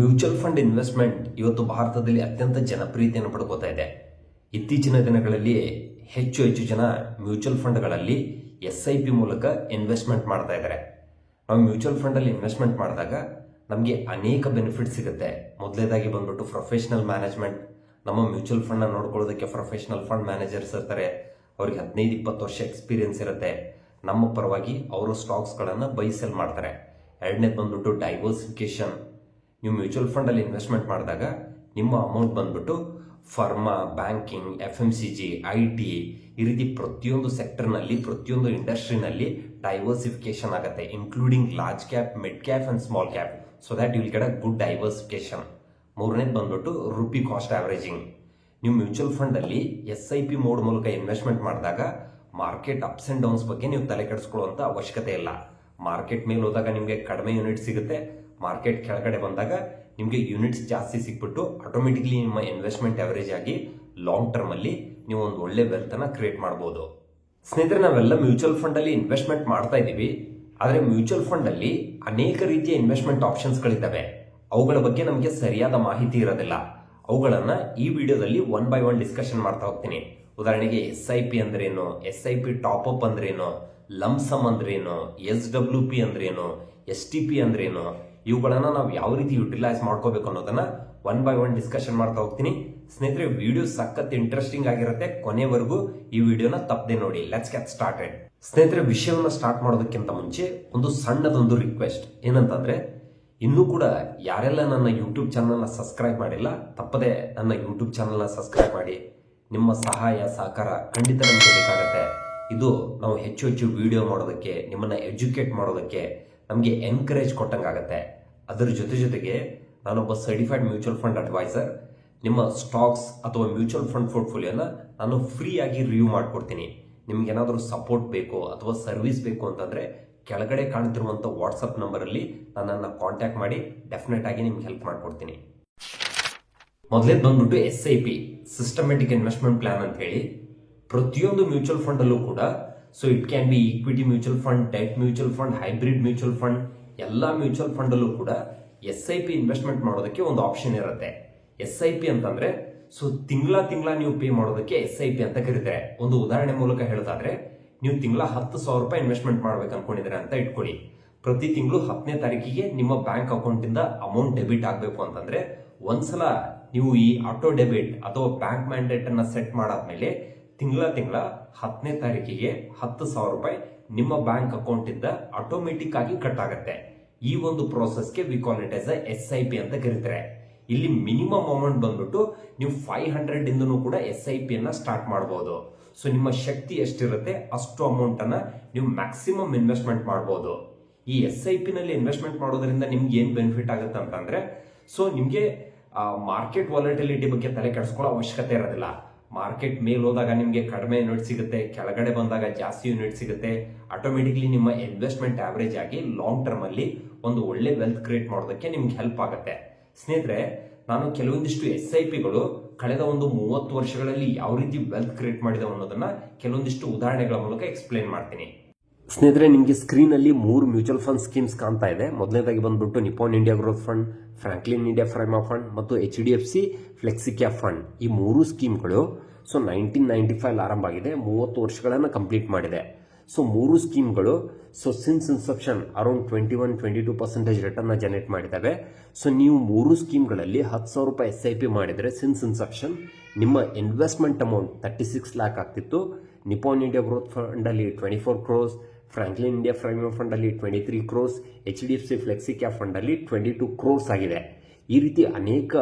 Mutual fund investment ಇವತ್ತು ಭಾರತದಲ್ಲಿ ಅತ್ಯಂತ ಜನಪ್ರಿಯತೆಯನ್ನು ಪಡ್ಕೋತಾ ಇದೆ. ಇತ್ತೀಚಿನ ದಿನಗಳಲ್ಲಿ ಹೆಚ್ಚು ಹೆಚ್ಚು ಜನ ಮ್ಯೂಚುವಲ್ ಫಂಡ್ಗಳಲ್ಲಿ ಎಸ್ ಐ ಪಿ ಮೂಲಕ ಇನ್ವೆಸ್ಟ್ಮೆಂಟ್ ಮಾಡ್ತಾ ಇದ್ದಾರೆ. ನಾವು ಮ್ಯೂಚುವಲ್ ಫಂಡಲ್ಲಿ ಇನ್ವೆಸ್ಟ್ಮೆಂಟ್ ಮಾಡಿದಾಗ ನಮಗೆ ಅನೇಕ ಬೆನಿಫಿಟ್ ಸಿಗುತ್ತೆ. ಮೊದಲೇದಾಗಿ ಬಂದ್ಬಿಟ್ಟು ಪ್ರೊಫೆಷನಲ್ ಮ್ಯಾನೇಜ್ಮೆಂಟ್. ನಮ್ಮ ಮ್ಯೂಚುವಲ್ ಫಂಡನ್ನ ನೋಡ್ಕೊಳ್ಳೋದಕ್ಕೆ ಪ್ರೊಫೆಷನಲ್ ಫಂಡ್ ಮ್ಯಾನೇಜರ್ಸ್ ಇರ್ತಾರೆ. ಅವ್ರಿಗೆ ಹದಿನೈದು, ಇಪ್ಪತ್ತು ವರ್ಷ ಎಕ್ಸ್ಪೀರಿಯನ್ಸ್ ಇರುತ್ತೆ. ನಮ್ಮ ಪರವಾಗಿ ಅವರು ಸ್ಟಾಕ್ಸ್ಗಳನ್ನು ಬೈ ಸೆಲ್ ಮಾಡ್ತಾರೆ. ಎರಡನೇದು ಬಂದ್ಬಿಟ್ಟು ಡೈವರ್ಸಿಫಿಕೇಶನ್ ನೀವು ಮ್ಯೂಚುವಲ್ ಫಂಡಲ್ಲಿ ಇನ್ವೆಸ್ಟ್ಮೆಂಟ್ ಮಾಡಿದಾಗ ನಿಮ್ಮ ಅಮೌಂಟ್ ಬಂದ್ಬಿಟ್ಟು pharma, banking, F M C G, I T ಈ ರೀತಿ ಪ್ರತಿಯೊಂದು ಸೆಕ್ಟರ್ನಲ್ಲಿ ಪ್ರತಿಯೊಂದು ಇಂಡಸ್ಟ್ರಿನಲ್ಲಿ ಡೈವರ್ಸಿಫಿಕೇಶನ್ ಆಗುತ್ತೆ including large cap mid cap and small cap so that will get a good diversification ಮೂರನೇದು ಬಂದ್ಬಿಟ್ಟು ರುಪಿ ಕಾಸ್ಟ್ ಆವರೇಜಿಂಗ್ ನೀವು ಮ್ಯೂಚುವಲ್ ಫಂಡಲ್ಲಿ ಎಸ್ ಐ ಪಿ ಮೋಡ್ ಮೂಲಕ ಇನ್ವೆಸ್ಟ್ಮೆಂಟ್ ಮಾಡಿದಾಗ ಮಾರ್ಕೆಟ್ ಅಪ್ಸ್ ಆ್ಯಂಡ್ ಡೌನ್ಸ್ ಬಗ್ಗೆ ನೀವು ತಲೆ ಕೆಡಿಸ್ಕೊಳ್ಳುವಂಥ ಅವಶ್ಯಕತೆ ಇಲ್ಲ. ಮಾರ್ಕೆಟ್ ಮೇಲೆ ಹೋದಾಗ ನಿಮಗೆ ಕಡಿಮೆ ಯೂನಿಟ್ ಸಿಗುತ್ತೆ ಮಾರ್ಕೆಟ್ ಕೆಳಗಡೆ ಬಂದಾಗ ನಿಮಗೆ ಯೂನಿಟ್ಸ್ ಜಾಸ್ತಿ ಸಿಕ್ಬಿಟ್ಟು ಆಟೋಮೆಟಿಕ್ಲಿ ನಿಮ್ಮ ಇನ್ವೆಸ್ಟ್ಮೆಂಟ್ ಅವರೇಜ್ ಆಗಿ ಲಾಂಗ್ ಟರ್ಮ್ ಅಲ್ಲಿ ನೀವು ಒಂದು ಒಳ್ಳೆ ವೆಲ್ತ್ ಅನ್ನ ಕ್ರಿಯೇಟ್ ಮಾಡಬಹುದು ಸ್ನೇಹಿತರೆ, ನಾವೆಲ್ಲ ಮ್ಯೂಚುವಲ್ ಫಂಡ್ ಅಲ್ಲಿ ಇನ್ವೆಸ್ಟ್ಮೆಂಟ್ ಮಾಡ್ತಾ ಇದ್ದೀವಿ. ಆದರೆ ಮ್ಯೂಚುವಲ್ ಫಂಡ್ ಅಲ್ಲಿ ಅನೇಕ ರೀತಿಯ ಇನ್ವೆಸ್ಟ್ಮೆಂಟ್ ಆಪ್ಷನ್ಸ್ಗಳಿದ್ದಾವೆ ಅವುಗಳ ಬಗ್ಗೆ ನಮಗೆ ಸರಿಯಾದ ಮಾಹಿತಿ ಇರೋದಿಲ್ಲ. ಅವುಗಳನ್ನು ಈ ವಿಡಿಯೋದಲ್ಲಿ ಒನ್ ಬೈ ಒನ್ ಡಿಸ್ಕಷನ್ ಮಾಡ್ತಾ ಹೋಗ್ತೀನಿ. ಉದಾಹರಣೆಗೆ ಎಸ್ ಐ ಪಿ ಅಂದ್ರೇನು S I P top up ಅಂದ್ರೇನು ಲಂಸಮ್ ಅಂದ್ರೇನು ಎಸ್ ಡಬ್ಲ್ಯೂ ಪಿ ಅಂದ್ರೇನು ಎಸ್ ಟಿ ಪಿ ಅಂದ್ರೇನು ಇವುಗಳನ್ನ ನಾವು ಯಾವ ರೀತಿ ಯುಟಿಲೈಸ್ ಮಾಡ್ಕೋಬೇಕು ಅನ್ನೋದನ್ನ ಒನ್ ಬೈ ಒನ್ ಡಿಸ್ಕಷನ್ ಮಾಡ್ತಾ ಹೋಗ್ತೀನಿ. ಸ್ನೇಹಿತರೆ ವಿಡಿಯೋ ಸಖತ್ ಇಂಟ್ರೆಸ್ಟಿಂಗ್ ಆಗಿರುತ್ತೆ. ಕೊನೆವರೆಗೂ ಈ ವಿಡಿಯೋನ ತಪ್ಪದೆ ನೋಡಿ. ಲೆಟ್ಸ್ ಗೆಟ್ ಸ್ಟಾರ್ಟೆಡ್ ಸ್ನೇಹಿತರೆ, ವಿಷಯವನ್ನ ಸ್ಟಾರ್ಟ್ ಮಾಡೋದಕ್ಕಿಂತ ಮುಂಚೆ ಒಂದು ಸಣ್ಣದೊಂದು ರಿಕ್ವೆಸ್ಟ್ ಏನಂತಂದ್ರೆ, ಇನ್ನೂ ಕೂಡ ಯಾರೆಲ್ಲ ನನ್ನ ಯೂಟ್ಯೂಬ್ ಚಾನಲ್ನ ಸಬ್ಸ್ಕ್ರೈಬ್ ಮಾಡಿಲ್ಲ, ತಪ್ಪದೆ ನನ್ನ ಯೂಟ್ಯೂಬ್ ಚಾನಲ್ನ ಸಬ್ಸ್ಕ್ರೈಬ್ ಮಾಡಿ. ನಿಮ್ಮ ಸಹಾಯ, ಸಹಕಾರ ಖಂಡಿತ ನಮಗೆ ಬೇಕಾಗತ್ತೆ. ಇದು ನಾವು ಹೆಚ್ಚು ಹೆಚ್ಚು ವಿಡಿಯೋ ಮಾಡೋದಕ್ಕೆ, ನಿಮ್ಮನ್ನ ಎಜುಕೇಟ್ ಮಾಡೋದಕ್ಕೆ ನಮಗೆ ಎನ್ಕರೇಜ್ ಕೊಟ್ಟಂಗಾಗತ್ತೆ. ಅದರ ಜೊತೆ ಜೊತೆಗೆ ನಾನೊಬ್ಬ ಸರ್ಟಿಫೈಡ್ ಮ್ಯೂಚುವಲ್ ಫಂಡ್ ಅಡ್ವೈಸರ್ ನಿಮ್ಮ ಸ್ಟಾಕ್ಸ್ ಅಥವಾ ಮ್ಯೂಚುವಲ್ ಫಂಡ್ ಪೋರ್ಟ್ಫೋಲಿಯೋನ ನಾನು ಫ್ರೀಯಾಗಿ ರಿವ್ಯೂ ಮಾಡಿಕೊಡ್ತೀನಿ. ನಿಮ್ಗೆ ಏನಾದರೂ ಸಪೋರ್ಟ್ ಬೇಕು ಅಥವಾ ಸರ್ವಿಸ್ ಬೇಕು ಅಂತಂದರೆ ಕೆಳಗಡೆ ಕಾಣ್ತಿರುವಂಥ ವಾಟ್ಸಪ್ ನಂಬರಲ್ಲಿ ನನ್ನನ್ನು ಕಾಂಟ್ಯಾಕ್ಟ್ ಮಾಡಿ ಡೆಫಿನೆಟ್ ಆಗಿ ನಿಮ್ಗೆ ಹೆಲ್ಪ್ ಮಾಡಿಕೊಡ್ತೀನಿ. ಮೊದಲೇ ಬಂದ್ಬಿಟ್ಟು S I P systematic investment plan ಅಂತ ಹೇಳಿ ಪ್ರತಿಯೊಂದು ಮ್ಯೂಚುವಲ್ ಫಂಡಲ್ಲೂ ಕೂಡ so it can be equity mutual fund debt mutual fund hybrid mutual fund ಎಲ್ಲ ಮ್ಯೂಚುವಲ್ ಫಂಡಲ್ಲೂ ಕೂಡ ಎಸ್ ಐ ಪಿ ಇನ್ವೆಸ್ಟ್ಮೆಂಟ್ ಮಾಡೋದಕ್ಕೆ ಒಂದು ಆಪ್ಷನ್ ಇರುತ್ತೆ. ಎಸ್ ಐ ಪಿ ಅಂತಂದ್ರೆ ಸೊ ತಿಂಗಳ ತಿಂಗಳ ನೀವು ಪೇ ಮಾಡೋದಕ್ಕೆ ಎಸ್ ಐ ಪಿ ಅಂತ ಕರೀತಾರೆ. ಒಂದು ಉದಾಹರಣೆ ಮೂಲಕ ಹೇಳ್ತಾದ್ರೆ, ನೀವು ತಿಂಗಳ ಹತ್ತು ಸಾವಿರ ರೂಪಾಯಿ ಇನ್ವೆಸ್ಟ್ಮೆಂಟ್ ಮಾಡ್ಬೇಕು ಅನ್ಕೊಂಡಿದ್ರೆ ಅಂತ ಇಟ್ಕೊಳ್ಳಿ. ಪ್ರತಿ ತಿಂಗಳು ಹತ್ತನೇ ತಾರೀಕಿಗೆ ನಿಮ್ಮ ಬ್ಯಾಂಕ್ ಅಕೌಂಟಿಂದ ಅಮೌಂಟ್ ಡೆಬಿಟ್ ಆಗಬೇಕು ಅಂತಂದ್ರೆ, ಒಂದ್ಸಲ ನೀವು ಈ ಆಟೋ ಡೆಬಿಟ್ ಅಥವಾ ಬ್ಯಾಂಕ್ ಮ್ಯಾಂಡೇಟ್ ಅನ್ನ ಸೆಟ್ ಮಾಡಾದ್ಮೇಲೆ ತಿಂಗಳ ತಿಂಗಳ ಹತ್ತನೇ ತಾರೀಕಿಗೆ ಹತ್ತು ಸಾವಿರ ರೂಪಾಯಿ ನಿಮ್ಮ ಬ್ಯಾಂಕ್ ಅಕೌಂಟ್ ಇಂದ ಆಟೋಮೆಟಿಕ್ ಆಗಿ ಕಟ್ ಆಗುತ್ತೆ. ಈ ಒಂದು ಪ್ರೋಸೆಸ್ಗೆ we call it S S I P ಅಂತ ಕರೀತಾರೆ. ಇಲ್ಲಿ ಮಿನಿಮಮ್ ಅಮೌಂಟ್ ಬಂದ್ಬಿಟ್ಟು ನೀವು ಫೈವ್ ಹಂಡ್ರೆಡ್ ಇಂದನೂ ಕೂಡ ಎಸ್ ಐ ಪಿ ಅನ್ನ ಸ್ಟಾರ್ಟ್ ಮಾಡಬಹುದು ಸೊ ನಿಮ್ಮ ಶಕ್ತಿ ಎಷ್ಟಿರುತ್ತೆ ಅಷ್ಟು ಅಮೌಂಟ್ ಅನ್ನ ನೀವು ಮ್ಯಾಕ್ಸಿಮಮ್ ಇನ್ವೆಸ್ಟ್ಮೆಂಟ್ ಮಾಡಬಹುದು ಈ ಎಸ್ ಐ ಪಿ ನಲ್ಲಿ ಇನ್ವೆಸ್ಟ್ಮೆಂಟ್ ಮಾಡೋದ್ರಿಂದ ನಿಮ್ಗೆ ಏನ್ ಬೆನಿಫಿಟ್ ಆಗುತ್ತೆ ಅಂತಂದ್ರೆ ಸೊ ನಿಮ್ಗೆ ಮಾರ್ಕೆಟ್ ವಾಲಟಿಲಿಟಿ ಬಗ್ಗೆ ತಲೆ ಕೆಡಿಸ್ಕೊಳ್ಳೋ ಅವಶ್ಯಕತೆ ಇರೋದಿಲ್ಲ. ಮಾರ್ಕೆಟ್ ಮೇಲೆ ಹೋದಾಗ ನಿಮಗೆ ಕಡಿಮೆ ಯೂನಿಟ್ ಸಿಗುತ್ತೆ, ಕೆಳಗಡೆ ಬಂದಾಗ ಜಾಸ್ತಿ ಯೂನಿಟ್ ಸಿಗುತ್ತೆ. ಆಟೋಮೆಟಿಕ್ಲಿ ನಿಮ್ಮ ಇನ್ವೆಸ್ಟ್ಮೆಂಟ್ ಆವರೇಜ್ ಆಗಿ ಲಾಂಗ್ ಟರ್ಮ್ ಅಲ್ಲಿ ಒಂದು ಒಳ್ಳೆ ವೆಲ್ತ್ ಕ್ರಿಯೇಟ್ ಮಾಡೋದಕ್ಕೆ ನಿಮ್ಗೆ ಹೆಲ್ಪ್ ಆಗುತ್ತೆ. ಸ್ನೇಹಿತರೆ, ನಾನು ಕೆಲವೊಂದಿಷ್ಟು ಎಸ್ ಐ ಪಿಗಳು ಕಳೆದ ಒಂದು ಮೂವತ್ತು ವರ್ಷಗಳಲ್ಲಿ ಯಾವ ರೀತಿ ವೆಲ್ತ್ ಕ್ರಿಯೇಟ್ ಮಾಡಿದೆ ಅನ್ನೋದನ್ನ ಕೆಲವೊಂದಿಷ್ಟು ಉದಾಹರಣೆಗಳ ಮೂಲಕ ಎಕ್ಸ್ಪ್ಲೇನ್ ಮಾಡ್ತೀನಿ. ಸ್ನೇಹಿತರೆ, ನಿಮಗೆ ಸ್ಕ್ರೀನ್ ಅಲ್ಲಿ ಮೂರು ಮ್ಯೂಚುವಲ್ ಫಂಡ್ ಸ್ಕೀಮ್ಸ್ ಕಾಣ್ತಾ ಇದೆ. ಮೊದಲನೇದಾಗಿ ಬಂದ್ಬಿಟ್ಟು Nippon India growth fund, Franklin India Prima fund ಮತ್ತು H D F C flexicap fund. ಈ ಮೂರು ಸ್ಕೀಮ್ಗಳು, ಸೊ ನೈನ್ಟೀನ್ ನೈಂಟಿ ಫೈವ್ ಆರಂಭ ಆಗಿದೆ. ಮೂವತ್ತು ವರ್ಷಗಳನ್ನು ಕಂಪ್ಲೀಟ್ ಮಾಡಿದೆ. ಸೊ ಮೂರು ಸ್ಕೀಮ್ಗಳು, so since inception around twenty one twenty two percentage return generate ಮಾಡಿದ್ದಾವೆ. So ನೀವು ಮೂರು ಸ್ಕೀಮ್ಗಳಲ್ಲಿ ಹತ್ತು ಸಾವಿರ ರೂಪಾಯಿ ಎಸ್ ಐ ಪಿ ಮಾಡಿದರೆ ಸಿನ್ಸ್ ಇನ್ಸೆಪ್ಷನ್ ನಿಮ್ಮ investment amount thirty six lakh ಆಗ್ತಿತ್ತು. Nippon India growth ಫಂಡಲ್ಲಿ twenty four crores Franklin India Prime ಫಂಡಲ್ಲಿ twenty three crores H D F C flexi cap ಫಂಡಲ್ಲಿ twenty two crores ಆಗಿದೆ. ಈ ರೀತಿ ಅನೇಕ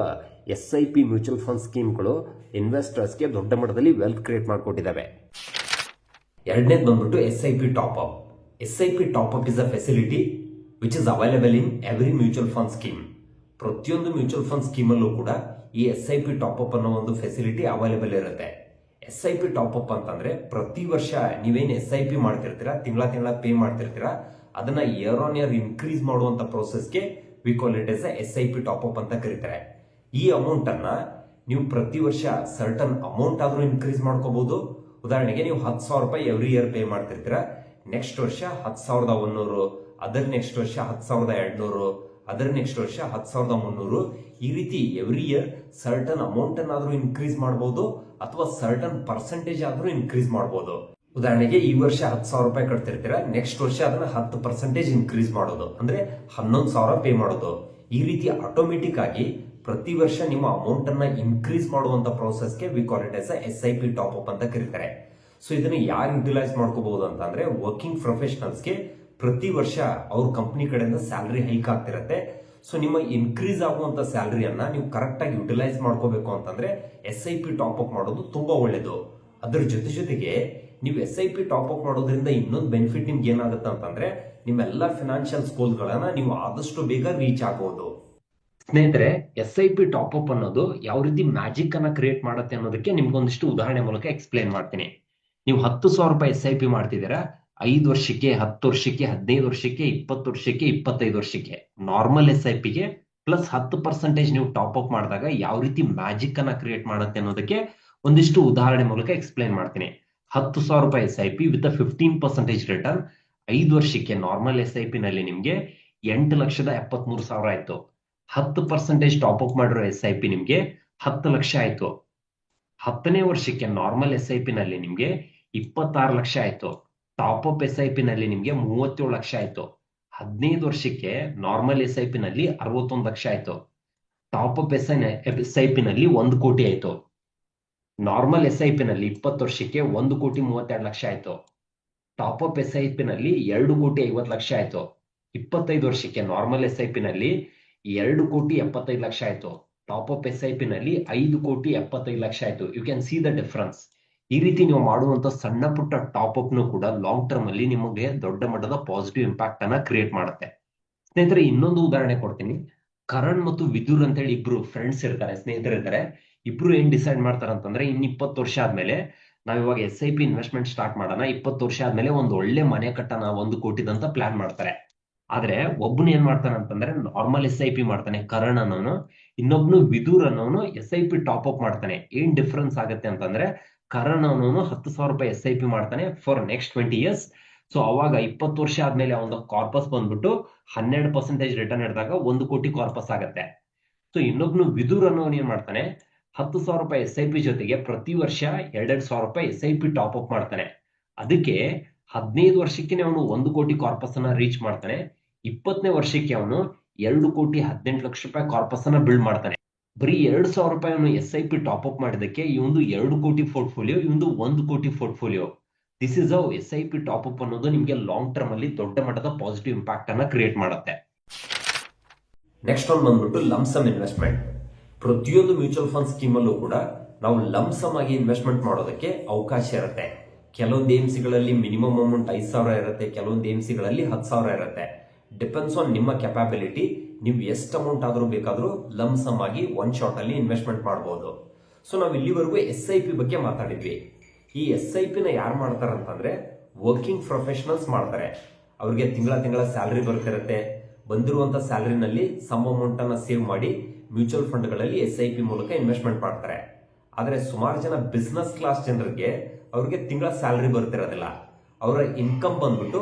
S I P mutual fund schemes ಇನ್ವೆಸ್ಟರ್ಸ್ಗೆ ದೊಡ್ಡ ಮಟ್ಟದಲ್ಲಿ wealth create ಮಾಡಿಕೊಟ್ಟಿದ್ದಾವೆ. ಎರಡನೇದು ಬಂದ್ಬಿಟ್ಟು S I P top up S I P top up is a facility which is available in every mutual fund scheme ಪ್ರತಿಯೊಂದು ಮ್ಯೂಚುವಲ್ ಫಂಡ್ ಸ್ಕೀಮಲ್ಲೂ ಕೂಡ ಈ S I P top up ಅನ್ನೋ ಒಂದು ಫೆಸಿಲಿಟಿ ಅವೈಲೇಬಲ್ ಇರುತ್ತೆ. S I P top up ಅಂತಂದ್ರೆ ಪ್ರತಿ ವರ್ಷ ನೀವೇನು ಎಸ್ ಐ ಪಿ ಮಾಡ್ತಿರ್ತೀರಾ, ತಿಂಗಳ ತಿಂಗಳ ಪೇ ಮಾಡ್ತಿರ್ತೀರಾ, ಅದನ್ನ ಇಯರ್ ಆನ್ ಇಯರ್ ಇನ್ಕ್ರೀಸ್ ಮಾಡುವಂತ ಪ್ರೊಸೆಸ್ಗೆ we call it S S I P top up ಅಂತ ಕರೀತಾರೆ. ಈ ಅಮೌಂಟ್ ಅನ್ನ ನೀವು ಪ್ರತಿ ವರ್ಷ ಸರ್ಟನ್ ಅಮೌಂಟ್ ಆದ್ರೂ ಇನ್ಕ್ರೀಸ್ ಮಾಡ್ಕೋಬಹುದು ಉದಾಹರಣೆಗೆ ನೀವು ಹತ್ತು ಸಾವಿರ ರೂಪಾಯಿ ಎವ್ರಿ ಇಯರ್ ಪೇ ಮಾಡ್ತಿರ್ತೀರಾ ನೆಕ್ಸ್ಟ್ ವರ್ಷ ಹತ್ತು ಸಾವಿರದ ಒಂದೂರು ಅದರ್ ನೆಕ್ಸ್ಟ್ ವರ್ಷ ಹತ್ತು ಸಾವಿರದ ಎರಡ್ನೂರು ಅದರ ನೆಕ್ಸ್ಟ್ ವರ್ಷ ಹತ್ತು ಸಾವಿರದ ಮುನ್ನೂರು, ಈ ರೀತಿ ಎವ್ರಿ ಇಯರ್ ಸರ್ಟನ್ ಅಮೌಂಟ್ ಅನ್ನಾದ್ರೂ ಇನ್ಕ್ರೀಸ್ ಮಾಡಬಹುದು ಅಥವಾ ಸರ್ಟನ್ ಪರ್ಸೆಂಟೇಜ್ ಆದ್ರೂ ಇನ್ಕ್ರೀಸ್ ಮಾಡಬಹುದು ಉದಾಹರಣೆಗೆ ಈ ವರ್ಷ ಹತ್ತು ಸಾವಿರ ರೂಪಾಯಿ ಕಟ್ತಿರ್ತೀರ ನೆಕ್ಸ್ಟ್ ವರ್ಷ ಅದನ್ನ ಹತ್ತು ಪರ್ಸೆಂಟೇಜ್ ಇನ್ಕ್ರೀಸ್ ಮಾಡೋದು. ಅಂದ್ರೆ ಹನ್ನೊಂದು ಸಾವಿರ ಪೇ ಮಾಡೋದು. ಈ ರೀತಿ ಆಟೋಮೆಟಿಕ್ ಆಗಿ ಪ್ರತಿ ವರ್ಷ ನಿಮ್ಮ ಅಮೌಂಟ್ ಅನ್ನ ಇನ್ಕ್ರೀಸ್ ಮಾಡುವಂತ ಪ್ರೋಸೆಸ್ಗೆ we call it S S I P top up ಅಂತ ಕರೀತಾರೆ. ಸೊ ಇದನ್ನ ಯಾರು ಯುಟಿಲೈಸ್ ಮಾಡ್ಕೋಬಹುದು ಅಂತಂದ್ರೆ ವರ್ಕಿಂಗ್ ಪ್ರೊಫೆಷನಲ್ಸ್ಗೆ ಪ್ರತಿ ವರ್ಷ ಅವ್ರ ಕಂಪ್ನಿ ಕಡೆಯಿಂದ ಸ್ಯಾಲ್ರಿ ಹೈಕ್ ಆಗ್ತಿರತ್ತೆ. ಸೊ ನಿಮ್ಮ ಇನ್ಕ್ರೀಸ್ ಆಗುವಂಥ ಸ್ಯಾಲ್ರಿಯನ್ನು ನೀವು ಕರೆಕ್ಟಾಗಿ ಯುಟಿಲೈಸ್ ಮಾಡ್ಕೋಬೇಕು ಅಂತಂದರೆ S I P top up ಮಾಡೋದು ತುಂಬ ಒಳ್ಳೆಯದು ಅದರ ಜೊತೆ ಜೊತೆಗೆ ನೀವು S I P top up ಮಾಡೋದ್ರಿಂದ ಇನ್ನೊಂದು ಬೆನಿಫಿಟ್ ನಿಮ್ಗೆ ಏನಾಗುತ್ತೆ ಅಂತಂದರೆ ನಿಮ್ಮೆಲ್ಲ ಫಿನಾನ್ಷಿಯಲ್ ಸ್ಕೂಲ್ಗಳನ್ನು ನೀವು ಆದಷ್ಟು ಬೇಗ ರೀಚ್ ಆಗ್ಬೋದು. ಸ್ನೇಹಿತರೆ S I P top up ಅನ್ನೋದು ಯಾವ ರೀತಿ ಮ್ಯಾಜಿಕ್ ಅನ್ನ ಕ್ರಿಯೇಟ್ ಮಾಡುತ್ತೆ ಅನ್ನೋದಕ್ಕೆ ನಿಮ್ಗೊಂದಿಷ್ಟು ಉದಾಹರಣೆ ಮೂಲಕ ಎಕ್ಸ್ಪ್ಲೇನ್ ಮಾಡ್ತೀನಿ. ನೀವು ಹತ್ತು ಸಾವಿರ ರೂಪಾಯಿ ಎಸ್ ಐ ಪಿ ಮಾಡ್ತಿದ್ದೀರಾ ಐದು ವರ್ಷಕ್ಕೆ, ಹತ್ತು ವರ್ಷಕ್ಕೆ, ಹದಿನೈದು ವರ್ಷಕ್ಕೆ, ಇಪ್ಪತ್ತು ವರ್ಷಕ್ಕೆ, ಇಪ್ಪತ್ತೈದು ವರ್ಷಕ್ಕೆ. ನಾರ್ಮಲ್ ಎಸ್ ಐ ಪಿಗೆ ಪ್ಲಸ್ ಹತ್ತು ಪರ್ಸೆಂಟೇಜ್ ನೀವು ಟಾಪ್ ಅಪ್ ಮಾಡಿದಾಗ ಯಾವ ರೀತಿ ಮ್ಯಾಜಿಕ್ ಅನ್ನ ಕ್ರಿಯೇಟ್ ಮಾಡುತ್ತೆ ಅನ್ನೋದಕ್ಕೆ ಒಂದಿಷ್ಟು ಉದಾಹರಣೆ ಮೂಲಕ ಎಕ್ಸ್ಪ್ಲೈನ್ ಮಾಡ್ತೀನಿ. ಹತ್ತು ಸಾವಿರ ರೂಪಾಯಿ S I P with fifteen percentage return ಐದು ವರ್ಷಕ್ಕೆ ನಾರ್ಮಲ್ ಎಸ್ ಐ ಪಿ ನಲ್ಲಿ ನಿಮ್ಗೆ ಎಂಟು ಲಕ್ಷದ ಎಪ್ಪತ್ಮೂರು ಸಾವಿರ ಆಯ್ತು. ಹತ್ತು ಪರ್ಸೆಂಟೇಜ್ ಟಾಪ್ ಅಪ್ ಮಾಡಿರೋ ಎಸ್ ಐ ಪಿ ನಿಮ್ಗೆ ಹತ್ತು ಲಕ್ಷ ಆಯ್ತು. ಹತ್ತನೇ ವರ್ಷಕ್ಕೆ ನಾರ್ಮಲ್ ಎಸ್ ಐ ಪಿ ನಲ್ಲಿ ನಿಮ್ಗೆ ಇಪ್ಪತ್ತಾರು ಲಕ್ಷ ಆಯ್ತು. Top up S I P ನಲ್ಲಿ ನಿಮ್ಗೆ ಮೂವತ್ತೇಳು ಲಕ್ಷ ಆಯ್ತು. ಹದಿನೈದು ವರ್ಷಕ್ಕೆ ನಾರ್ಮಲ್ ಎಸ್ ಐ ಪಿ ನಲ್ಲಿ ಅರವತ್ತೊಂದು ಲಕ್ಷ ಆಯ್ತು. Top up S I S I P ನಲ್ಲಿ ಒಂದು ಕೋಟಿ ಆಯ್ತು. ನಾರ್ಮಲ್ ಎಸ್ ಐ ಪಿ ನಲ್ಲಿ ಇಪ್ಪತ್ತು ವರ್ಷಕ್ಕೆ ಒಂದು ಕೋಟಿ ಮೂವತ್ತೆರಡು ಲಕ್ಷ ಆಯ್ತು. Top up S I P ನಲ್ಲಿ ಎರಡು ಕೋಟಿ ಐವತ್ತು ಲಕ್ಷ ಆಯ್ತು. ಇಪ್ಪತ್ತೈದು ವರ್ಷಕ್ಕೆ ನಾರ್ಮಲ್ ಎಸ್ ಐ ಪಿ ನಲ್ಲಿ ಎರಡು ಕೋಟಿ ಎಪ್ಪತ್ತೈದು ಲಕ್ಷ ಆಯ್ತು. Top up S I P ನಲ್ಲಿ ಐದು ಕೋಟಿ ಎಪ್ಪತ್ತೈದು ಲಕ್ಷ ಆಯ್ತು. You can see the difference ಈ ರೀತಿ ನೀವು ಮಾಡುವಂತ ಸಣ್ಣ ಪುಟ್ಟ ಟಾಪ್ ಅಪ್ ನು ಕೂಡ ಲಾಂಗ್ ಟರ್ಮ್ ಅಲ್ಲಿ ನಿಮಗೆ ದೊಡ್ಡ ಮಟ್ಟದ ಪಾಸಿಟಿವ್ ಇಂಪ್ಯಾಕ್ಟ್ ಅನ್ನ ಕ್ರಿಯೇಟ್ ಮಾಡುತ್ತೆ. ಸ್ನೇಹಿತರೆ, ಇನ್ನೊಂದು ಉದಾಹರಣೆ ಕೊಡ್ತೀನಿ. ಕರಣ್ ಮತ್ತು ವಿದುರ್ ಅಂತ ಹೇಳಿ ಇಬ್ರು ಫ್ರೆಂಡ್ಸ್ ಇರ್ತಾರೆ, ಸ್ನೇಹಿತರು ಇರ್ತಾರೆ. ಇಬ್ರು ಏನ್ ಡಿಸೈಡ್ ಮಾಡ್ತಾರೆ ಅಂತಂದ್ರೆ, ಇನ್ ಇಪ್ಪತ್ತು ವರ್ಷ ಆದ್ಮೇಲೆ ನಾವ್ ಇವಾಗ S I P investment start ಮಾಡೋಣ, ಇಪ್ಪತ್ತು ವರ್ಷ ಆದ್ಮೇಲೆ ಒಂದು ಒಳ್ಳೆ ಮನೆ ಕಟ್ಟೋಣ, ಒಂದು ಕೋಟಿದಂತ ಪ್ಲಾನ್ ಮಾಡ್ತಾರೆ. ಆದ್ರೆ ಒಬ್ಬನು ಏನ್ ಮಾಡ್ತಾನೆ ಅಂತಂದ್ರೆ ನಾರ್ಮಲ್ ಎಸ್ ಐ ಪಿ ಮಾಡ್ತಾನೆ, ಕರಣ್ ಅನ್ನೋನು. ಇನ್ನೊಬ್ನು ವಿದೂರ್ ಅನ್ನೋನು S I P top up ಮಾಡ್ತಾನೆ. ಏನ್ ಡಿಫ್ರೆನ್ಸ್ ಆಗುತ್ತೆ ಅಂತಂದ್ರೆ ಕರಣ್ ಅನ್ನೋನು ಹತ್ತು ಸಾವಿರ ರೂಪಾಯಿ ಎಸ್ ಐ ಪಿ ಮಾಡ್ತಾನೆ for next twenty years so ಅವಾಗ ಇಪ್ಪತ್ತು ವರ್ಷ ಆದ್ಮೇಲೆ ಅವನ ಕಾರ್ಪಸ್ ಬಂದ್ಬಿಟ್ಟು ಹನ್ನೆರಡು ಪರ್ಸೆಂಟೇಜ್ ರಿಟರ್ನ್ ಹಿಡಿದಾಗ ಒಂದು ಕೋಟಿ ಕಾರ್ಪಸ್ ಆಗುತ್ತೆ. ಸೊ ಇನ್ನೊಬ್ನು ವಿದುರ್ ಅನ್ನೋನು ಏನ್ ಮಾಡ್ತಾನೆ? ಹತ್ತು ಸಾವಿರ ರೂಪಾಯಿ ಎಸ್ ಐ ಪಿ ಜೊತೆಗೆ ಪ್ರತಿ ವರ್ಷ ಎರಡೆರಡು ಸಾವಿರ ರೂಪಾಯಿ S I P top up ಮಾಡ್ತಾನೆ. ಅದಕ್ಕೆ ಹದಿನೈದು ವರ್ಷಕ್ಕೆ ಅವನು ಒಂದು ಕೋಟಿ ಕಾರ್ಪಸ್ ಅನ್ನ ರೀಚ್ ಮಾಡ್ತಾನೆ. ಇಪ್ಪತ್ತನೇ ವರ್ಷಕ್ಕೆ ಅವನು ಎರಡು ಕೋಟಿ ಹದಿನೆಂಟು ಲಕ್ಷ ರೂಪಾಯಿ ಕಾರ್ಪಸ್ ಅನ್ನ ಬಿಲ್ಡ್ ಮಾಡ್ತಾನೆ. ಬರೀ ಎರಡು ಸಾವಿರ ರೂಪಾಯಿ S I P top up ಮಾಡಿದಕ್ಕೆ ಇವೊಂದು ಎರಡು ಕೋಟಿ ಪೋರ್ಟ್ಫೋಲಿಯೋ, ಇವೊಂದು ಒಂದು ಕೋಟಿ portfolio. This is of S I P top up ಅನ್ನೋದು ನಿಮಗೆ ಲಾಂಗ್ ಟರ್ಮ್ ಅಲ್ಲಿ ದೊಡ್ಡ ಮಟ್ಟದ ಪಾಸಿಟಿವ್ ಇಂಪ್ಯಾಕ್ಟ್ ಅನ್ನ ಕ್ರಿಯೇಟ್ ಮಾಡುತ್ತೆ. ನೆಕ್ಸ್ಟ್ ಒಂದು ಬಂದ್ಬಿಟ್ಟು ಲಮ್ಸಮ್ ಇನ್ವೆಸ್ಟ್ಮೆಂಟ್ ಪ್ರತಿಯೊಂದು ಮ್ಯೂಚುವಲ್ ಫಂಡ್ ಸ್ಕೀಮ್ ಅಲ್ಲೂ ಕೂಡ ನಾವು ಲಮ್ಸಮ್ ಆಗಿ ಇನ್ವೆಸ್ಟ್ಮೆಂಟ್ ಮಾಡೋದಕ್ಕೆ ಅವಕಾಶ ಇರುತ್ತೆ. ಕೆಲವೊಂದು ಎಂ ಸಿಗಳಲ್ಲಿ ಮಿನಿಮಮ್ ಅಮೌಂಟ್ ಐದು ಸಾವಿರ ಇರುತ್ತೆ, ಕೆಲವೊಂದು ಎಂ ಸಿಗಳಲ್ಲಿ ಹತ್ತು ಸಾವಿರ ಇರುತ್ತೆ. ಡಿಪೆಂಡ್ಸ್ ಆನ್ ನಿಮ್ಮ ಕೆಪಾಬಿಲಿಟಿ ನೀವು ಎಷ್ಟು ಅಮೌಂಟ್ ಆದರೂ ಬೇಕಾದರೂ ಲಮ್ಸಮ್ ಆಗಿ ಒನ್ ಶಾಟ್ ಅಲ್ಲಿ ಇನ್ವೆಸ್ಟ್ಮೆಂಟ್ ಮಾಡಬಹುದು ಸೊ ನಾವು ಇಲ್ಲಿವರೆಗೂ ಎಸ್ ಐ ಪಿ ಬಗ್ಗೆ ಮಾತಾಡಿದ್ವಿ. ಈ ಎಸ್ ಐ ಪಿನ ಯಾರು ಮಾಡ್ತಾರೆ ಅಂತಂದ್ರೆ ವರ್ಕಿಂಗ್ ಪ್ರೊಫೆಷನಲ್ಸ್ ಮಾಡ್ತಾರೆ. ಅವ್ರಿಗೆ ತಿಂಗಳ ತಿಂಗಳ ಸ್ಯಾಲ್ರಿ ಬರ್ತಿರತ್ತೆ. ಬಂದಿರುವಂತ ಸ್ಯಾಲರಿನಲ್ಲಿ ಸಮ್ ಅಮೌಂಟ್ ಅನ್ನ ಸೇವ್ ಮಾಡಿ ಮ್ಯೂಚುವಲ್ ಫಂಡ್ಗಳಲ್ಲಿ ಎಸ್ ಐ ಪಿ ಮೂಲಕ ಇನ್ವೆಸ್ಟ್ಮೆಂಟ್ ಮಾಡ್ತಾರೆ. ಆದರೆ ಸುಮಾರು ಜನ ಬಿಸ್ನೆಸ್ ಕ್ಲಾಸ್ ಜನರಿಗೆ ಅವ್ರಿಗೆ ತಿಂಗಳ ಸ್ಯಾಲ್ರಿ ಬರ್ತಿರೋದಿಲ್ಲ. ಅವರ ಇನ್ಕಮ್ ಬಂದ್ಬಿಟ್ಟು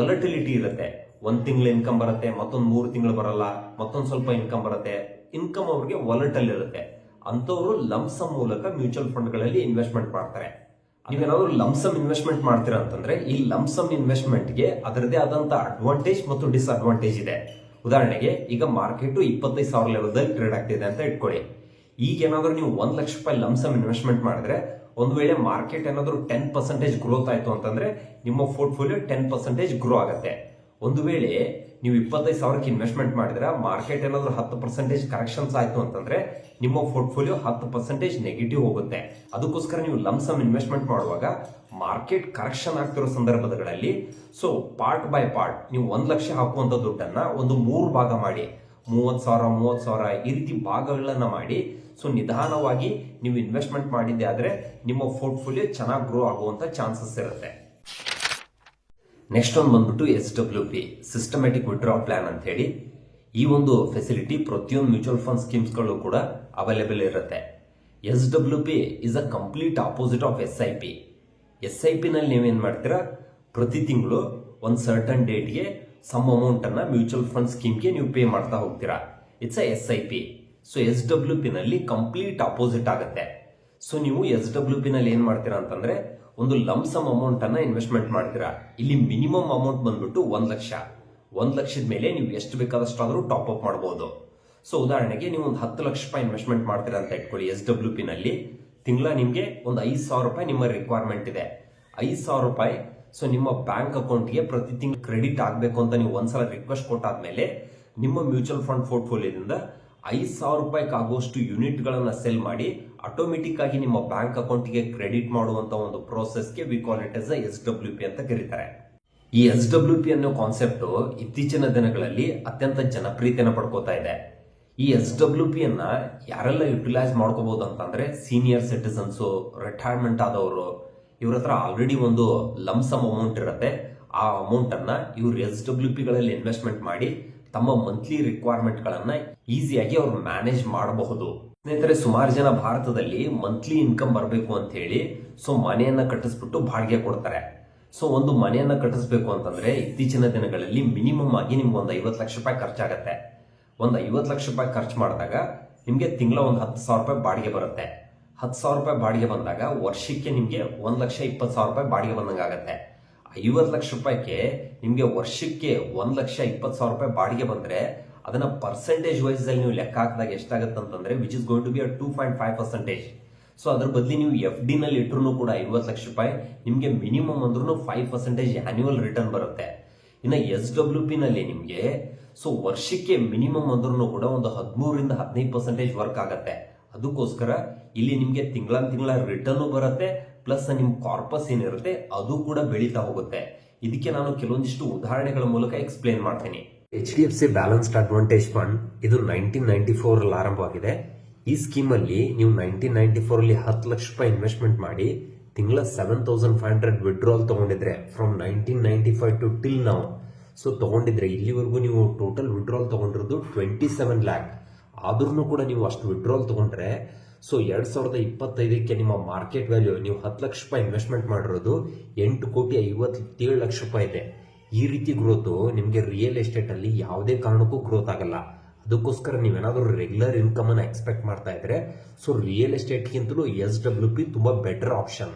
ಒಲಟಿಲಿಟಿ ಇರುತ್ತೆ. ಒಂದ್ ತಿಂಗಳ ಇನ್ಕಮ್ ಬರುತ್ತೆ, ಮತ್ತೊಂದು ಮೂರು ತಿಂಗಳು ಬರಲ್ಲ, ಮತ್ತೊಂದು ಸ್ವಲ್ಪ ಇನ್ಕಮ್ ಬರುತ್ತೆ ಇನ್ಕಮ್ ಅವ್ರಿಗೆ ಒಲಟಲ್ ಇರುತ್ತೆ. ಅಂತವರು ಲಂಸಮ್ ಮೂಲಕ ಮ್ಯೂಚುವಲ್ ಫಂಡ್ಗಳಲ್ಲಿ ಇನ್ವೆಸ್ಟ್ಮೆಂಟ್ ಮಾಡ್ತಾರೆ. ನೀವೇನಾದ್ರು ಲಂಸಮ್ ಇನ್ವೆಸ್ಟ್ಮೆಂಟ್ ಮಾಡ್ತೀರಾ ಅಂತಂದ್ರೆ, ಈ ಲಮ್ಸಮ್ ಇನ್ವೆಸ್ಟ್ಮೆಂಟ್ಗೆ ಅದರದೇ ಆದಂತ ಅಡ್ವಾಂಟೇಜ್ ಮತ್ತು ಡಿಸ್ಅಡ್ವಾಂಟೇಜ್ ಇದೆ. ಉದಾಹರಣೆಗೆ, ಈಗ ಮಾರ್ಕೆಟ್ ಇಪ್ಪತ್ತೈದು ಸಾವಿರ ಲೆವೆಲ್ದಲ್ಲಿ ಟ್ರೇಡ್ ಆಗ್ತಿದೆ ಅಂತ ಇಟ್ಕೊಳ್ಳಿ. ಈಗ ಏನಾದ್ರು ನೀವು ಒಂದ್ ಲಕ್ಷ ರೂಪಾಯಿ ಲಂಸಮ್ ಇನ್ವೆಸ್ಟ್ಮೆಂಟ್ ಮಾಡಿದ್ರೆ, ಒಂದ್ ವೇಳೆ ಮಾರ್ಕೆಟ್ ಏನಾದ್ರು ಟೆನ್ ಪರ್ಸೆಂಟೇಜ್ ಗ್ರೋತ್ ಆಯ್ತು ಅಂತಂದ್ರೆ, ನಿಮ್ಮ ಪೋರ್ಟ್ಫೋಲಿಯೋ ಟೆನ್ ಪರ್ಸೆಂಟೇಜ್ ಗ್ರೋ ಆಗುತ್ತೆ. ಒಂದು ವೇಳೆ ನೀವು ಇಪ್ಪತ್ತೈದು ಸಾವಿರಕ್ಕೆ ಇನ್ವೆಸ್ಟ್ಮೆಂಟ್ ಮಾಡಿದ್ರೆ ಮಾರ್ಕೆಟ್ ಏನಾದರೂ ಹತ್ತು ಪರ್ಸೆಂಟೇಜ್ ಕರೆಕ್ಷನ್ಸ್ ಆಯ್ತು ಅಂತಂದ್ರೆ ನಿಮ್ಮ ಪೋರ್ಟ್ಫೋಲಿಯೋ ಹತ್ತು ಪರ್ಸೆಂಟೇಜ್ ನೆಗೆಟಿವ್ ಹೋಗುತ್ತೆ. ಅದಕ್ಕೋಸ್ಕರ ನೀವು ಲಮ್ಸಮ್ ಇನ್ವೆಸ್ಟ್ಮೆಂಟ್ ಮಾಡುವಾಗ ಮಾರ್ಕೆಟ್ ಕರೆಕ್ಷನ್ ಆಗ್ತಿರೋ ಸಂದರ್ಭಗಳಲ್ಲಿ ಸೊ ಪಾರ್ಟ್ ಬೈ ಪಾರ್ಟ್ ನೀವು ಒಂದು ಲಕ್ಷ ಹಾಕುವಂತ ದುಡ್ಡನ್ನ ಒಂದು ಮೂರು ಭಾಗ ಮಾಡಿ, ಮೂವತ್ತು ಸಾವಿರ ಮೂವತ್ತು ಸಾವಿರ ಈ ರೀತಿ ಭಾಗಗಳನ್ನ ಮಾಡಿ ಸೊ ನಿಧಾನವಾಗಿ ನೀವು ಇನ್ವೆಸ್ಟ್ಮೆಂಟ್ ಮಾಡಿದ್ದೆ ಆದರೆ ನಿಮ್ಮ ಪೋರ್ಟ್ಫೋಲಿಯೋ ಚೆನ್ನಾಗಿ ಗ್ರೋ ಆಗುವಂತ ಚಾನ್ಸಸ್ ಇರುತ್ತೆ. ನೆಕ್ಸ್ಟ್ ಒಂದು ಬಂದ್ಬಿಟ್ಟು S W P systematic withdraw plan ಅಂತ ಹೇಳಿ ಈ ಒಂದು ಫೆಸಿಲಿಟಿ ಪ್ರತಿಯೊಂದು ಮ್ಯೂಚುವಲ್ ಫಂಡ್ ಸ್ಕೀಮ್ಸ್ಗಳು ಕೂಡ ಅವೈಲೇಬಲ್ ಇರುತ್ತೆ. S W P is a complete opposite of S I P S I ಪಿನಲ್ಲಿ ನೀವೇನು ಮಾಡ್ತೀರಾ? ಪ್ರತಿ ತಿಂಗಳು ಒಂದು ಸರ್ಟನ್ ಡೇಟ್ಗೆ ಸಮ್ ಅಮೌಂಟನ್ನು ಮ್ಯೂಚುವಲ್ ಫಂಡ್ ಸ್ಕೀಮ್ಗೆ ನೀವು ಪೇ ಮಾಡ್ತಾ ಹೋಗ್ತೀರಾ. It's S I P so S W ಪಿನಲ್ಲಿ complete opposite ಆಗುತ್ತೆ. ಸೊ ನೀವು ಎಸ್ ಡಬ್ಲ್ಯೂ ಪಿನಲ್ಲಿ ನಲ್ಲಿ ಏನ್ ಮಾಡ್ತೀರಾ ಅಂತಂದ್ರೆ ಒಂದು ಲಂಸಮ್ ಅಮೌಂಟ್ ಅನ್ನ ಇನ್ವೆಸ್ಟ್ಮೆಂಟ್ ಮಾಡ್ತೀರಾ? ಇಲ್ಲಿ ಮಿನಿಮಮ್ ಅಮೌಂಟ್ ಬಂದ್ಬಿಟ್ಟು ಒಂದ್ ಲಕ್ಷ. ಒಂದ್ ಲಕ್ಷದ ಮೇಲೆ ನೀವು ಎಷ್ಟು ಬೇಕಾದಷ್ಟಾದ್ರೂ ಟಾಪ್ ಅಪ್ ಮಾಡಬಹುದು ಸೊ ಉದಾಹರಣೆಗೆ ನೀವು ಒಂದು ಹತ್ತು ಲಕ್ಷ ರೂಪಾಯಿ ಇನ್ವೆಸ್ಟ್ಮೆಂಟ್ ಮಾಡ್ತೀರಾ ಅಂತ ಇಟ್ಕೊಳ್ಳಿ ಎಸ್ ಡಬ್ಲ್ಯೂ ಪಿ ನಲ್ಲಿ. ತಿಂಗಳ ನಿಮಗೆ ಒಂದು ಐದು ಸಾವಿರ ರೂಪಾಯಿ ನಿಮ್ಮ ರಿಕ್ವೈರ್ಮೆಂಟ್ ಇದೆ. ಐದು ಸಾವಿರ ರೂಪಾಯಿ ಸೊ ನಿಮ್ಮ ಬ್ಯಾಂಕ್ ಅಕೌಂಟ್ಗೆ ಪ್ರತಿ ತಿಂಗಳು ಕ್ರೆಡಿಟ್ ಆಗಬೇಕು ಅಂತ ನೀವು ಒಂದ್ಸಲ ರಿಕ್ವೆಸ್ಟ್ ಕೊಟ್ಟಾದ್ಮೇಲೆ ನಿಮ್ಮ ಮ್ಯೂಚುವಲ್ ಫಂಡ್ ಪೋರ್ಟ್ಫೋಲಿಯೋದಿಂದ ಐದು ಸಾವಿರ ರೂಪಾಯಿಗಾಗುವಷ್ಟು ಯೂನಿಟ್ ಗಳನ್ನ ಸೆಲ್ ಮಾಡಿ ಆಟೋಮೆಟಿಕ್ ಆಗಿ ನಿಮ್ಮ ಬ್ಯಾಂಕ್ ಅಕೌಂಟ್ಗೆ ಕ್ರೆಡಿಟ್ ಮಾಡುವಂತ ಒಂದು ಪ್ರೋಸೆಸ್ಗೆ we call it S S W P ಅಂತ ಕರೀತಾರೆ. ಈ ಎಸ್ ಡಬ್ಲ್ಯೂ ಪಿ ಅನ್ನೋ ಕಾನ್ಸೆಪ್ಟ್ ಇತ್ತೀಚಿನ ದಿನಗಳಲ್ಲಿ ಅತ್ಯಂತ ಜನಪ್ರಿಯತೆಯನ್ನು ಪಡ್ಕೋತಾ ಇದೆ. ಈ ಎಸ್ ಡಬ್ಲ್ಯೂ ಪಿ ಅನ್ನ ಯಾರೆಲ್ಲ ಯುಟಿಲೈಸ್ ಮಾಡ್ಕೋಬಹುದು ಅಂತಂದ್ರೆ ಸೀನಿಯರ್ ಸಿಟಿಸನ್ಸ್ ರಿಟೈರ್ಮೆಂಟ್ ಆದವರು, ಇವ್ರ ಹತ್ರ ಆಲ್ರೆಡಿ ಒಂದು ಲಂಸಮ್ ಅಮೌಂಟ್ ಇರುತ್ತೆ. ಆ ಅಮೌಂಟ್ ಅನ್ನ ಇವ್ರು ಎಸ್ ಡಬ್ಲ್ಯೂ ಪಿ ಗಳಲ್ಲಿ ಇನ್ವೆಸ್ಟ್ಮೆಂಟ್ ಮಾಡಿ ತಮ್ಮ ಮಂತ್ಲಿ ರಿಕ್ವೈರ್ಮೆಂಟ್ ಗಳನ್ನ ಈಸಿಯಾಗಿ ಅವ್ರು ಮ್ಯಾನೇಜ್ ಮಾಡಬಹುದು. ಸ್ನೇಹಿತರೆ, ಸುಮಾರು ಜನ ಭಾರತದಲ್ಲಿ ಮಂತ್ಲಿ ಇನ್ಕಮ್ ಬರಬೇಕು ಅಂತ ಹೇಳಿ ಸೊ ಮನೆಯನ್ನ ಕಟ್ಟಿಸ್ಬಿಟ್ಟು ಬಾಡಿಗೆ ಕೊಡ್ತಾರೆ. ಸೊ ಒಂದು ಮನೆಯನ್ನ ಕಟ್ಟಿಸ್ಬೇಕು ಅಂತಂದ್ರೆ ಇತ್ತೀಚಿನ ದಿನಗಳಲ್ಲಿ ಮಿನಿಮಮ್ ಆಗಿ ನಿಮ್ಗೆ ಒಂದು ಐವತ್ತು ಲಕ್ಷ ರೂಪಾಯಿ ಖರ್ಚಾಗತ್ತೆ. ಒಂದು ಐವತ್ತು ಲಕ್ಷ ರೂಪಾಯಿ ಖರ್ಚು ಮಾಡಿದಾಗ ನಿಮಗೆ ತಿಂಗಳ ಒಂದು ಹತ್ತು ಸಾವಿರ ರೂಪಾಯಿ ಬಾಡಿಗೆ ಬರುತ್ತೆ. ಹತ್ತು ಸಾವಿರ ರೂಪಾಯಿ ಬಾಡಿಗೆ ಬಂದಾಗ ವರ್ಷಕ್ಕೆ ನಿಮಗೆ ಒಂದು ಲಕ್ಷ ಇಪ್ಪತ್ತು ಸಾವಿರ ರೂಪಾಯಿ ಬಾಡಿಗೆ ಬಂದಂಗೆ ಆಗುತ್ತೆ. ಐವತ್ತು ಲಕ್ಷ ರೂಪಾಯಿಗೆ ನಿಮಗೆ ವರ್ಷಕ್ಕೆ ಒಂದು ಲಕ್ಷ ಇಪ್ಪತ್ತು ಸಾವಿರ ರೂಪಾಯಿ ಬಾಡಿಗೆ ಬಂದ್ರೆ ಅದನ್ನ ಪರ್ಸೆಂಟೇಜ್ ಅಲ್ಲಿ ನೀವು ಲೆಕ್ಕ ಹಾಕಿದಾಗ ಎಷ್ಟಾಗುತ್ತೆ ಅಂತಂದ್ರೆ which is going to be a two point five percentage so ಅದ್ರ ಬದಲಿ ನೀವು ಎಫ್ ಡಿ ನಲ್ಲಿ ಇಟ್ಟರು ಕೂಡ ಐವತ್ತು ಲಕ್ಷ ರೂಪಾಯಿ, ನಿಮಗೆ ಮಿನಿಮಮ್ ಅಂದ್ರೂ ಫೈವ್ ಪರ್ಸೆಂಟೇಜ್ ಆನ್ಯುವಲ್ ರಿಟರ್ನ್ ಬರುತ್ತೆ. ಇನ್ನು ಎಸ್ ಡಬ್ಲ್ಯೂ ಪಿ ನಲ್ಲಿ ನಿಮಗೆ ಸೊ ವರ್ಷಕ್ಕೆ ಮಿನಿಮಮ್ ಅಂದ್ರೂ ಕೂಡ ಒಂದು ಹದಿಮೂರಿಂದ ಹದಿನೈದು ಪರ್ಸೆಂಟೇಜ್ ವರ್ಕ್ ಆಗುತ್ತೆ. ಅದಕ್ಕೋಸ್ಕರ ಇಲ್ಲಿ ನಿಮಗೆ ತಿಂಗಳ ತಿಂಗಳ ರಿಟರ್ನ್ ಬರುತ್ತೆ ಪ್ಲಸ್ ನಿಮ್ ಕಾರ್ಪಸ್ ಏನಿರುತ್ತೆ, ಅದು ಕೂಡ ಬೆಳೀತಾ ಹೋಗುತ್ತೆ. ಇದಕ್ಕೆ ನಾನು ಕೆಲವೊಂದಿಷ್ಟು ಉದಾಹರಣೆಗಳ ಮೂಲಕ ಎಕ್ಸ್ಪ್ಲೇನ್ ಮಾಡ್ತೀನಿ. H D F C balanced advantage fund ಇದು ನೈನ್ಟೀನ್ ನೈಂಟಿ ಫೋರ್ ಆರಂಭವಾಗಿದೆ. ಈ ಸ್ಕೀಮ್ ಅಲ್ಲಿ ನೀವು ನೈನ್ಟೀನ್ ನೈನ್ಟಿ ಫೋರ್ ಅಲ್ಲಿ ಹತ್ತು ಲಕ್ಷ ರೂಪಾಯಿ ಇನ್ವೆಸ್ಟ್ಮೆಂಟ್ ಮಾಡಿ, ತಿಂಗಳ seven thousand five hundred withdrawal ತಗೊಂಡಿದ್ರೆ from nineteen ninety five to till ನಾವು ಸೊ ತಗೊಂಡಿದ್ರೆ ಇಲ್ಲಿವರೆಗೂ ನೀವು ಟೋಟಲ್ ವಿಡ್ರಾಲ್ ತಗೊಂಡಿರೋದು ಟ್ವೆಂಟಿ ಸೆವೆನ್ ಲ್ಯಾಕ್ ಆದ್ರೂ ಕೂಡ ನೀವು ಅಷ್ಟು ವಿಡ್ರಾಲ್ ತಗೊಂಡ್ರೆ ಸೊ ಎರಡ್ ಸಾವಿರದ ಇಪ್ಪತ್ತೈದಕ್ಕೆ ನಿಮ್ಮ ಮಾರ್ಕೆಟ್ ವ್ಯಾಲ್ಯೂ ನೀವು ಹತ್ತು ಲಕ್ಷ ರೂಪಾಯಿ ಇನ್ವೆಸ್ಟ್ಮೆಂಟ್ ಮಾಡಿರೋದು ಎಂಟು ಕೋಟಿ ಐವತ್ತೇಳು ಲಕ್ಷ ರೂಪಾಯಿ ಇದೆ. ಈ ರೀತಿ ಗ್ರೋತು ನಿಮಗೆ ರಿಯಲ್ ಎಸ್ಟೇಟ್ ಅಲ್ಲಿ ಯಾವುದೇ ಕಾರಣಕ್ಕೂ ಗ್ರೋತ್ ಆಗಲ್ಲ. ಅದಕ್ಕೋಸ್ಕರ ನೀವೇನಾದರೂ ರೆಗ್ಯುಲರ್ ಇನ್ಕಮ್ ಅನ್ನ ಎಕ್ಸ್ಪೆಕ್ಟ್ ಮಾಡ್ತಾ ಇದ್ರೆ ಸೊ ರಿಯಲ್ ಎಸ್ಟೇಟ್ಗಿಂತಲೂ ಎಸ್ ಡಬ್ಲ್ಯೂ ಪಿ ತುಂಬಾ ಬೆಟರ್ ಆಪ್ಷನ್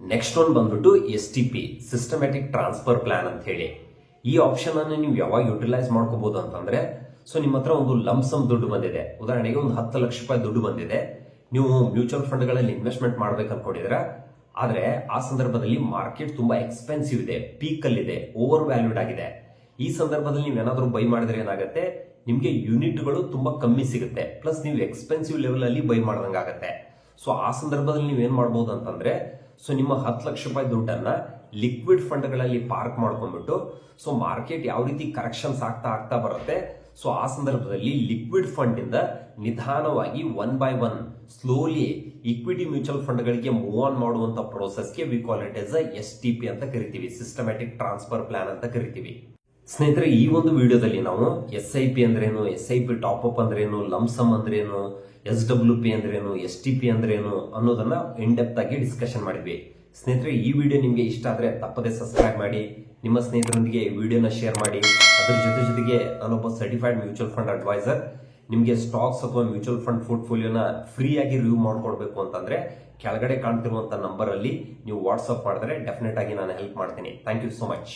ನೆಕ್ಸ್ಟ್ ಒನ್ ಬಂದ್ಬಿಟ್ಟು S T P systematic transfer plan ಅಂತ ಹೇಳಿ. ಈ ಆಪ್ಷನ್ ಅನ್ನು ನೀವು ಯಾವಾಗ ಯುಟಿಲೈಸ್ ಮಾಡ್ಕೋಬಹುದು ಅಂತಂದ್ರೆ ಸೊ ನಿಮ್ಮ ಹತ್ರ ಒಂದು ಲಂಸಮ್ ದುಡ್ಡು ಬಂದಿದೆ. ಉದಾಹರಣೆಗೆ ಒಂದು ಹತ್ತು ಲಕ್ಷ ರೂಪಾಯಿ ದುಡ್ಡು ಬಂದಿದೆ. ನೀವು ಮ್ಯೂಚುವಲ್ ಫಂಡ್ಗಳಲ್ಲಿ ಇನ್ವೆಸ್ಟ್ಮೆಂಟ್ ಮಾಡ್ಬೇಕು ಅನ್ಕೊಂಡಿದ್ರೆ ಆದ್ರೆ ಆ ಸಂದರ್ಭದಲ್ಲಿ ಮಾರ್ಕೆಟ್ ತುಂಬಾ ಎಕ್ಸ್ಪೆನ್ಸಿವ್ ಇದೆ ಪೀಕ್ ಇದೆ ಓವರ್ ವ್ಯಾಲ್ಯೂಡ್ ಆಗಿದೆ. ಈ ಸಂದರ್ಭದಲ್ಲಿ ನೀವು ಏನಾದರೂ ಬೈ ಮಾಡಿದ್ರೆ ಏನಾಗುತ್ತೆ? ನಿಮಗೆ ಯೂನಿಟ್ಗಳು ತುಂಬಾ ಕಮ್ಮಿ ಸಿಗುತ್ತೆ. ಪ್ಲಸ್ ನೀವು ಎಕ್ಸ್ಪೆನ್ಸಿವ್ ಲೆವೆಲ್ ಅಲ್ಲಿ ಬೈ ಮಾಡ್ದಂಗಾಗತ್ತೆ ಸೊ ಆ ಸಂದರ್ಭದಲ್ಲಿ ನೀವು ಏನ್ ಮಾಡ್ಬೋದು ಅಂತಂದ್ರೆ ಸೊ ನಿಮ್ಮ ಹತ್ತು ಲಕ್ಷ ರೂಪಾಯಿ ದುಡ್ಡನ್ನ ಲಿಕ್ವಿಡ್ ಫಂಡ್ಗಳಲ್ಲಿ ಪಾರ್ಕ್ ಮಾಡ್ಕೊಂಡ್ಬಿಟ್ಟು ಸೊ ಮಾರ್ಕೆಟ್ ಯಾವ ರೀತಿ ಕರೆಕ್ಷನ್ಸ್ ಆಗ್ತಾ ಆಗ್ತಾ ಬರುತ್ತೆ? ಸೊ ಆ ಸಂದರ್ಭದಲ್ಲಿ ಲಿಕ್ವಿಡ್ ಫಂಡ್ ಇಂದ ನಿಧಾನವಾಗಿ one by one slowly equity mutual ಫಂಡ್ಗಳಿಗೆ move on ಮಾಡುವಂತ ಪ್ರೋಸೆಸ್ಗೆ we call it S S T P ಅಂತ ಕರಿತೀವಿ ಸಿಸ್ಟಮ್ಯಾಟಿಕ್ ಟ್ರಾನ್ಸ್ಫರ್ ಪ್ಲಾನ್ ಅಂತ ಕರಿತೀವಿ. ಸ್ನೇಹಿತರೆ, ಈ ಒಂದು ವಿಡಿಯೋದಲ್ಲಿ ನಾವು ಎಸ್ ಐ ಪಿ ಅಂದ್ರೇನು S I P top up ಅಂದ್ರೇನು ಲಂಸಮ್ ಅಂದ್ರೇನು ಎಸ್ ಡಬ್ಲ್ಯೂ ಪಿ ಅಂದ್ರೇನು ಎಸ್ ಟಿ ಪಿ ಅಂದ್ರೇನು ಅನ್ನೋದನ್ನ ಇನ್ ಡೆಪ್ತ್ ಆಗಿ ಡಿಸ್ಕಷನ್ ಮಾಡಿದ್ವಿ. ಸ್ನೇಹಿತರೆ, ಈ ವಿಡಿಯೋ ನಿಮಗೆ ಇಷ್ಟ ಆದ್ರೆ ತಪ್ಪದೆ ಸಬ್ಸ್ಕ್ರೈಬ್ ಮಾಡಿ, ನಿಮ್ಮ ಸ್ನೇಹಿತರೊಂದಿಗೆ ಈ ವಿಡಿಯೋನ ಶೇರ್ ಮಾಡಿ, ಅದರ ಜೊತೆ ಜೊತೆಗೆ ನಾನೊಬ್ಬ ಸರ್ಟಿಫೈಡ್ ಮ್ಯೂಚುವಲ್ ಫಂಡ್ ಅಡ್ವೈಸರ್ ನಿಮಗೆ ಸ್ಟಾಕ್ಸ್ ಅಥವಾ ಮ್ಯೂಚುವಲ್ ಫಂಡ್ ಪೋರ್ಟ್ಫೋಲಿಯೋನ ಫ್ರೀಯಾಗಿ ರಿವ್ಯೂ ಮಾಡ್ಕೊಡ್ಬೇಕು ಅಂತಂದ್ರೆ ಕೆಳಗಡೆ ನಂಬರ್ ಅಲ್ಲಿ ನೀವು ವಾಟ್ಸ್ಆಪ್ ಮಾಡಿದ್ರೆ ಡೆಫಿನೆಟ್ ಆಗಿ ನಾನು ಹೆಲ್ಪ್ ಮಾಡ್ತೀನಿ. Thank you so much